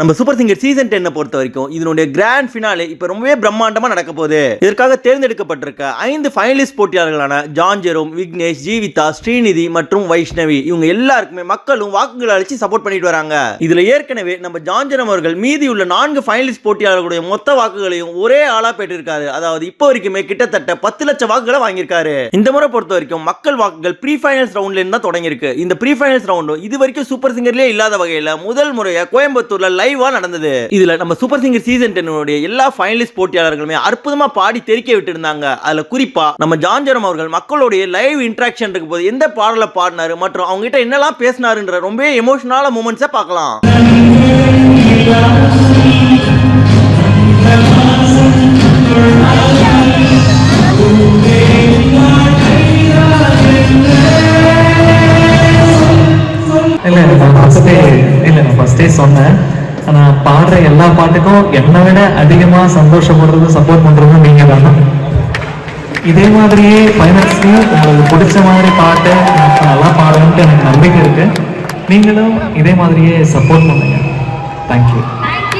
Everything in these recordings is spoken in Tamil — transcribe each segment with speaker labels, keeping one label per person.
Speaker 1: நம்ம சூப்பர் சிங்கர் சீசன் டென்னை பொறுத்த வரைக்கும் இதனுடைய கிராண்ட் ஃபினாலே இப்போ ரொம்பவே பிரம்மாண்டமாக நடக்க போகுது. இதற்காக தேர்ந்தெடுக்கப்பட்டிருக்க ஐந்து ஃபைனலிஸ்ட் போட்டியாளர்களான ஜான் ஜெரோம் விக்னேஷ் ஜீவிதா ஸ்ரீநிதி மற்றும் வைஷ்ணவி இவங்க எல்லாருக்குமே மக்களும் வாக்குகள் அளிச்சு சப்போர்ட் பண்ணிட்டு வராங்க. இதுல ஏற்கனவே நம்ம ஜான் ஜெரோம் அவர்கள் மீதி உள்ள நான்கு ஃபைனலிஸ்ட் போட்டியாளர்களுடைய மொத்த வாக்குகளையும் ஒரே ஆளா பெற்றிருக்காரு. அதாவது இப்போ வரைக்குமே கிட்டத்தட்ட பத்து லட்சம் வாக்குகளை வாங்கியிருக்காரு. இந்த முறை பொறுத்த வரைக்கும் மக்கள் வாக்குகள் ப்ரீ ஃபைனல்ஸ் ரவுண்ட்லேருந்து தான் தொடங்கியிருக்கு. இந்த ப்ரீ ஃபைனல்ஸ் ரவுண்டும் இது வரைக்கும் சூப்பர் சிங்கர்லேயே இல்லாத வகையில் முதல் முறையாக கோயம்புத்தூர்ல லைவா நடந்தது. இதுல நம்ம சூப்பர் சிங்கர் சீசன் டென்னுடைய எல்லா ஃபைனலிஸ்ட் போட்டியாளர்களுமே அற்புதமா பாடி தெரிக்க விட்டு இருந்தாங்க அதுல குறிப்பா நம்ம ஜான்ஜரம் அவர்கள் மக்களுடைய லைவ் இன்ட்ராக்ஷன் இருக்கும் போது எந்த பாடல பாடினாரு மற்றும் அவங்க கிட்ட என்னெல்லாம் பேசினாருன்ற ரொம்ப எமோஷனலான மூமெண்ட்ஸை பார்க்கலாம்.
Speaker 2: இல்லை நான் ஃபஸ்ட்டே இல்லை நான் ஃபஸ்ட்டே சொன்னேன். நான் பாடுற எல்லா பாட்டுக்கும் என்னை விட அதிகமாக சந்தோஷப்படுறதும் சப்போர்ட் பண்ணுறதும் நீங்கள் தானே. இதே மாதிரியே ஃபைனல்ஸ்லையும் உங்களுக்கு பிடிச்ச மாதிரி பாட்டு நான் நல்லா பாடுவேன்ட்டு எனக்கு நம்பிக்கை இருக்கு. நீங்களும் இதே மாதிரியே சப்போர்ட் பண்ணுங்க. தேங்க்யூ
Speaker 3: Thank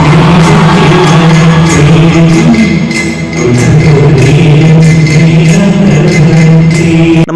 Speaker 3: you,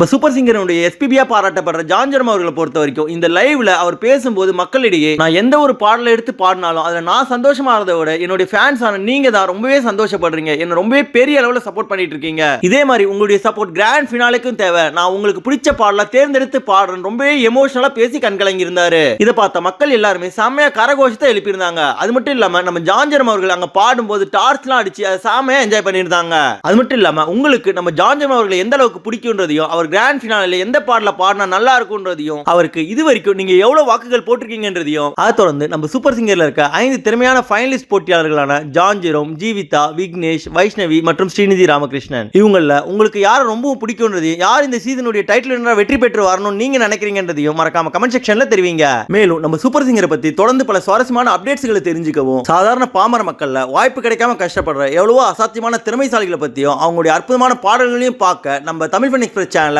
Speaker 1: நம்ம சூப்பர் சிங்கருடைய எஸ்பிபியா பாராட்டப்படுற ஜான்ஜரம் அவர்களை பொறுத்த வரைக்கும் இந்த லைவ்ல அவர் பேசும்போது மக்களிடையே நான் எந்த ஒரு பாடலை எடுத்து பாடினாலும் அதில் நான் சந்தோஷமா இருந்ததை விட என்னுடைய ஃபேன்ஸ் ஆன நீங்க தான் ரொம்பவே சந்தோஷப்படுறீங்க. என்ன ரொம்பவே பெரிய அளவில் சப்போர்ட் பண்ணிட்டு இருக்கீங்க. இதே மாதிரி உங்களுடைய சப்போர்ட் கிராண்ட் ஃபினாலுக்கும் தேவை. நான் உங்களுக்கு பிடிச்ச பாடல தேர்ந்தெடுத்து பாடுறேன் ரொம்பவே எமோஷனலா பேசி கண்கலங்கி இருந்தாரு. இதை பார்த்த மக்கள் எல்லாருமே செம்மையா கரகோஷத்தை எழுப்பியிருந்தாங்க. அது மட்டும் இல்லாம நம்ம ஜான்ஜரம் அவர்கள் அங்க பாடும்போது டார்ச்லாம் அடிச்சு அதை செம்மையா என்ஜாய் பண்ணியிருந்தாங்க. அது மட்டும் இல்லாம உங்களுக்கு நம்ம ஜான்ஜரம் அவர்களை எந்த அளவுக்கு பிடிக்கும்ன்றதையும் அவர் கிராண்ட் ஃபினாலில் எந்த பாடல பாடினா நல்லா இருக்குன்றதையும் அவருக்கு இது வரைக்கும் நீங்க எவ்வளவு வாக்குகள் போட்டிருக்கீங்கன்றதையும் அதை தொடர்ந்து நம்ம சூப்பர் சிங்கர்ல இருக்க ஐந்து திறமையான ஃபைனலிஸ்ட் போட்டியாளர்களான ஜான் ஜெரோம் ஜீவிதா விக்னேஷ் வைஷ்ணவி மற்றும் ஸ்ரீநிதி ராமகிருஷ்ணன். இவங்கள உங்களுக்கு யாரை ரொம்பவும் பிடிக்கும்ன்றதையும் யார் இந்த சீசனுடைய டைட்டில் என்ன வெற்றி பெற்று வரணும்னு நீங்க நினைக்கிறீங்கன்றதையும் மறக்காம கமெண்ட் செக்ஷன்ல தெரிவிங்க. மேலும் நம்ம சூப்பர் சிங்கரை பத்தி தொடர்ந்து பல சுவாரஸ்யமான அப்டேட்ஸ்களை தெரிஞ்சுக்கவும் சாதாரண பாமர மக்கள்ல வாய்ப்பு கிடைக்காம கஷ்டப்படுற எவ்வளவோ அசாத்தியமான திறமைசாலிகளை பத்தியும் அவங்களுடைய அற்புதமான பாடல்களையும் பார்க்க நம்ம தமிழ் ஃபன் எக்ஸ்பிரஸ் சேனலை